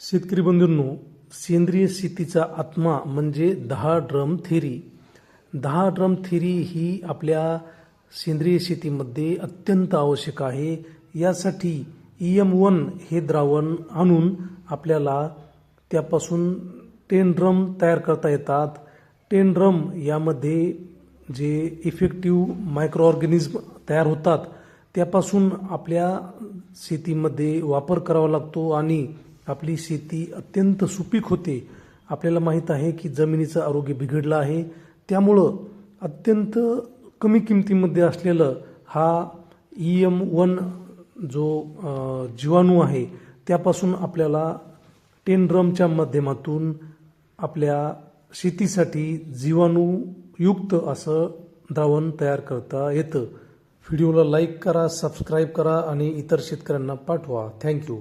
शेतकरी बंधूंनो सेंद्रिय शेतीचा आत्मा म्हणजे दहा ड्रम थेरी. दहा ड्रम थेरी ही आपल्या सेंद्रिय शेतीमध्ये अत्यंत आवश्यक आहे. यासाठी ई एम वन हे द्रावण आणून आपल्याला त्यापासून टेन ड्रम तयार करता येतात. टेन ड्रम यामध्ये जे इफेक्टिव्ह मायक्रो ऑर्गॅनिझम तयार होतात त्यापासून आपल्या शेतीमध्ये वापर करावा लागतो आणि आपली शेती अत्यंत सुपीक होते. आपल्याला माहीत आहे की जमिनीचं आरोग्य बिघडलं आहे. त्यामुळं अत्यंत कमी किमतीमध्ये असलेलं हा ई एम वन जो जीवाणू आहे त्यापासून आपल्याला टेन ड्रमच्या माध्यमातून आपल्या शेतीसाठी जीवाणूयुक्त असं द्रावण तयार करता येतं. व्हिडिओला लाईक करा सबस्क्राईब करा आणि इतर शेतकऱ्यांना पाठवा. थँक्यू.